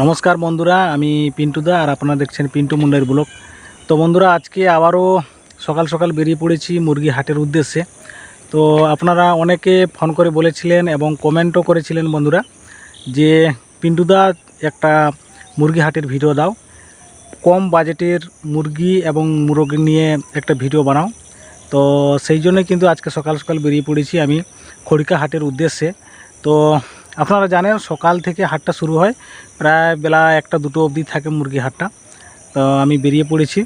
নমস্কার বন্ধুরা, আমি পিন্টুদা আর আপনারা দেখছেন পিন্টু মুন্ডার ব্লক তো বন্ধুরা, আজকে আবারও সকাল সকাল বেরিয়ে পড়েছি মুরগি হাটের উদ্দেশ্যে। তো আপনারা অনেকে ফোন করে বলেছিলেন এবং কমেন্টও করেছিলেন বন্ধুরা, যে পিন্টুদা একটা মুরগি হাটের ভিডিও দাও। কম বাজেটের মুরগি এবং মুরগি নিয়ে একটা ভিডিও বানাও। তো সেই জন্যই কিন্তু আজকে সকাল সকাল বেরিয়ে পড়েছি আমি খড়িকা হাটের উদ্দেশ্যে। তো আপনারা জানেন সকাল থেকে হাটটা শুরু হয়, প্রায় বেলা একটা দুটো অবধি থাকে মুরগি হাটটা। তো আমি বেরিয়ে পড়েছি।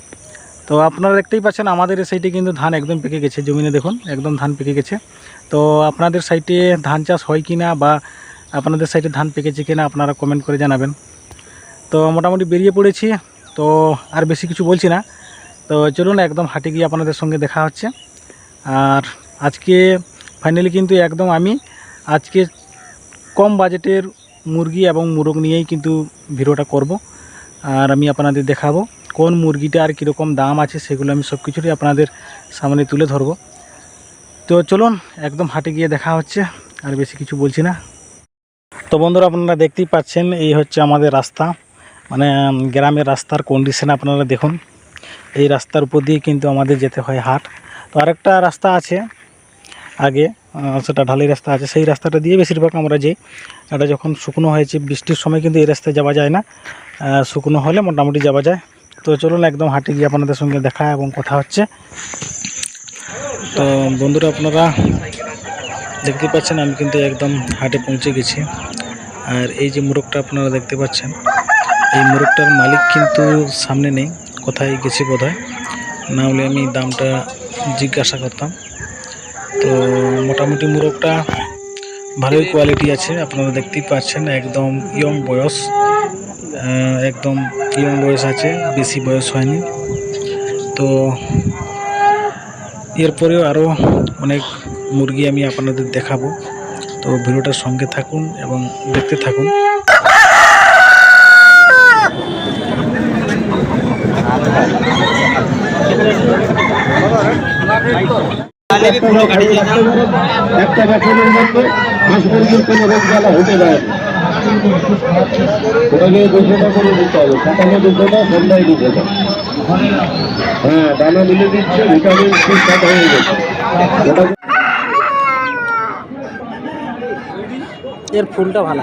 তো আপনারা দেখতেই পাচ্ছেন আমাদের সাইডে কিন্তু ধান একদম পেকে গেছে, জমিনে দেখুন, একদম ধান পেকে গেছে। তো আপনাদের সাইডে ধান চাষ হয় কি না বা আপনাদের সাইডে ধান পেকেছে কি না আপনারা কমেন্ট করে জানাবেন। তো মোটামুটি বেরিয়ে পড়েছি, তো আর বেশি কিছু বলছি না। তো চলুন একদম হাটে গিয়ে আপনাদের সঙ্গে দেখা হচ্ছে। আর আজকে ফাইনালি কিন্তু একদম আমি, আজকে কম বাজেটের মুরগি এবং মুরগ নিয়েই কিন্তু ভিডিওটা করব। আর আমি আপনাদের দেখাবো কোন মুরগিটা আর কীরকম দাম আছে, সেগুলো আমি সব কিছুরই আপনাদের সামনে তুলে ধরবো। তো চলুন একদম হাটে গিয়ে দেখা হচ্ছে, আর বেশি কিছু বলছি না। তো বন্ধুরা, আপনারা দেখতেই পাচ্ছেন, এই হচ্ছে আমাদের রাস্তা। মানে গ্রামের রাস্তার কন্ডিশন আপনারা দেখুন। এই রাস্তার উপর দিয়ে কিন্তু আমাদের যেতে হয় হাট। তো আরেকটা রাস্তা আছে আগে। সেটা ঢালি রাস্তা আছে, সেই রাস্তাটা দিয়ে বেশিরভাগ আমরা যাই, এটা যখন শুকনো হয়েছে, বৃষ্টির সময় কিন্তু এই রাস্তায় যাওয়া যায় না। শুকনো হলে মোটামুটি যাওয়া যায়। তো চলুন একদম হাটে গিয়ে আপনাদের সঙ্গে দেখা এবং কথা হচ্ছে। তো বন্ধুরা, আপনারা দেখতে পাচ্ছেন, আমি কিন্তু একদম হাটে পৌঁছে গেছি। আর এই যে মোরগটা আপনারা দেখতে পাচ্ছেন, এই মোরগটার মালিক কিন্তু সামনে নেই, কোথায় গেছি বোধ হয় না হলে আমি দামটা জিজ্ঞাসা করতাম। তো মোটামুটি মোরগটা ভালোই কোয়ালিটি আছে, আপনারা দেখতেই পাচ্ছেন, একদম ইয়ং বয়স একদম ইয়ং বয়স আছে, বেশি বয়স হয়নি। তো এরপরেও আরও অনেক মুরগি আমি আপনাদের দেখাবো। তো ভিডিওটার সঙ্গে থাকুন এবং দেখতে থাকুন। একটা বছরের মধ্যে কোনো রোগ জ্বালা হতে দেয় না। ওটাকে দুশোটা করে দিতে হবে। সকালে দুশোটা সন্ধ্যায় দুশোটা হ্যাঁ দানা মিলে দিচ্ছে ভিটামিন সি হয়ে গেছে। এর ফুলটা ভালো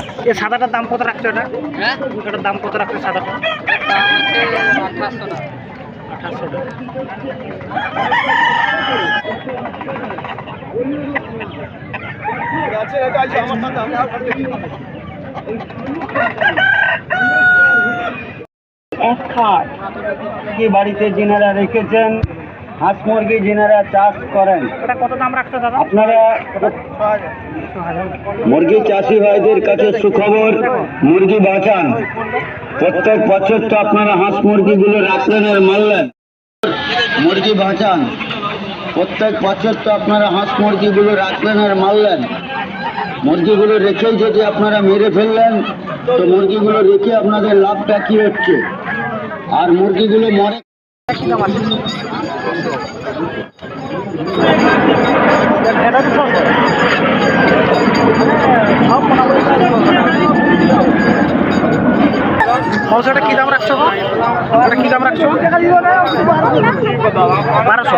এ সাদাটার দাম কত রাখছো এটা? হ্যাঁ? এটার দাম কত রাখছো সাদাটা? আঠাশশো টাকা আঠাশশো টাকা কি বাড়িতে যিনারা রেখেছেন হাঁস মুরগি যিনারা চাষ করেন এটা কত দাম রাখছো দাদা? আপনারা মুরগি চাষি ভাইদের কাছে সুখবর মুরগি বাঁচান। প্রত্যেক বছর তো আপনারা হাঁস মুরগিগুলো রাখলেন আর মারলেন। মুরগি বাঁচান। প্রত্যেক বছর তো আপনারা হাঁস মুরগিগুলো রাখলেন আর মারলেন। মুরগিগুলো রেখেই যদি আপনারা মেরে ফেললেন তো মুরগিগুলো রেখে আপনাদের লাভটা কি হচ্ছে? আর মুরগিগুলো মরে এটা তো সব সব মোটামুটি মশলাটা কী দাম রাখছো? এটা কী দাম রাখছো বারোশো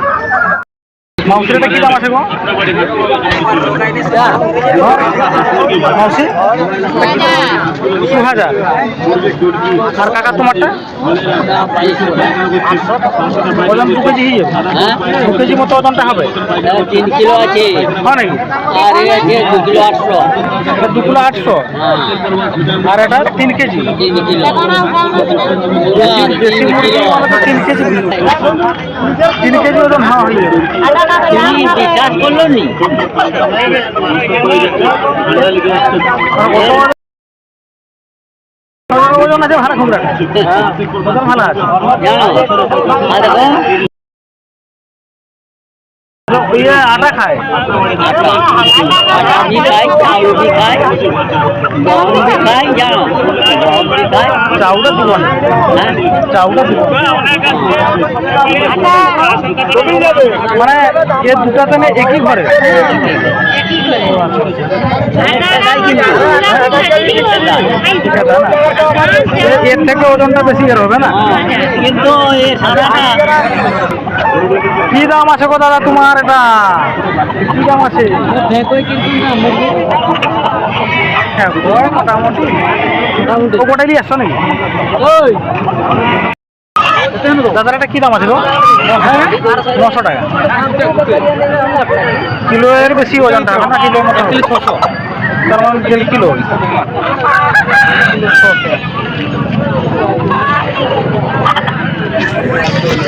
মাউসির এটা কি দাম আছে গো? মাউসি? দু হাজার আর কাকা তোমারটা? ওজন দু কেজি হয়ে দু কেজি মতো ওজনটা হবে? তিন কিলো আছে। হয় নাকি? আর আছে দু কিলো আটশো। দু কিলো আটশো? আর এটা তিন কেজি? তিন কেজি। তিন কেজি ওজন হ্যাঁ হয়ে বিশ্বাস করল নি? ওজন আছে খুব ওজন ভালো আছে। ইয়ে খায়। হ্যাঁ? মানে এ একই ঘরে। এর থেকে ওজনটা বেশি হবে না। কিন্তু কি দাম আছে গো দাদা তোমার? এটা কি দাম আছে হ্যাঁ মোটামুটি। ও গোটালি আসছো নাকি? ওই। দাদার এটা কি দাম আছে গো? নশো টাকা। কিলো এর বেশি ওজনটা হবে না কিলো মোটামুটি? ছশো। তার মানে কিলো।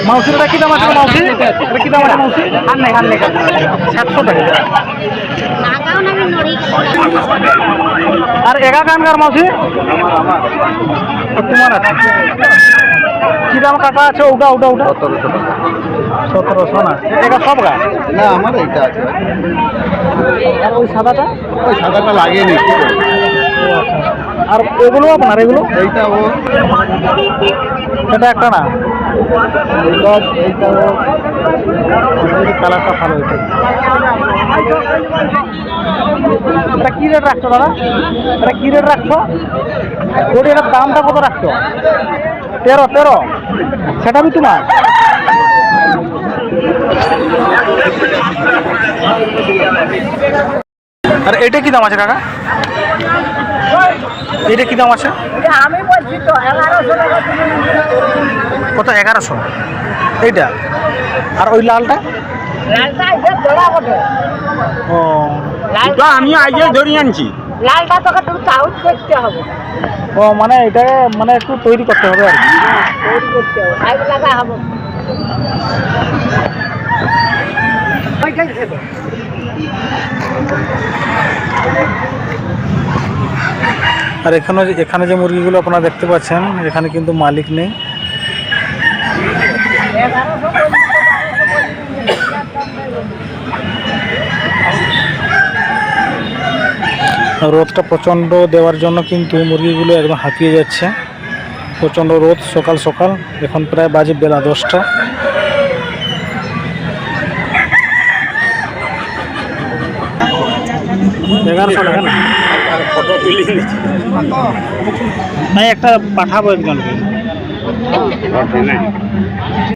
মাউসির এটা কি দাম আছে মাউসি? এটা কি দাম আছে মাউসি? আর নেই আর নেই সাতশো টাকা। আর একা কানকার মাউসি? তোমার আছে। কি দাম কাটা আছে? ওটা ওটা ওটা সতেরোশো না। এটা সব গা না আমার এইটা আছে। আর ওই সাদাটা? ওই সাদাটা লাগেনি। আর এগুলো আপনার এগুলো? এইটা ও এটা একটা না? কালারটা ভালো হয়েছে। এটা কি রেট রাখছো দাদা? এটা কি রেট রাখছো? ওর এটার দামটা কত রাখছো? তেরো তেরো। সেটা বি তোমার আর এটা কি দাম আছে কাকা? এটা কি দাম আছে? আমি বলছি তো এগারোশো টাকা কত? এগারোশো। এইটা? আর ওই লালটা? ও। লালটা আমি আজকে ধরে আনছি। লালটা তোকে করতে হবে। ও মানে এটাকে মানে একটু তৈরি করতে হবে আর কি। তৈরি করতে হবে সাইড লাগা হবে। ওইটাই দেবে। আর এখানে এখানে যে মুরগিগুলো আপনারা দেখতে পাচ্ছেন, এখানে কিন্তু মালিক নেই। রোদটা প্রচণ্ড দেওয়ার জন্য কিন্তু মুরগিগুলো একদম হাঁপিয়ে যাচ্ছে। প্রচণ্ড রোদ সকাল সকাল, এখন প্রায় বাজে বেলা দশটা। এগারোশো টাকা না ফটো তুলি। একটা পাঠাবো একজনকে।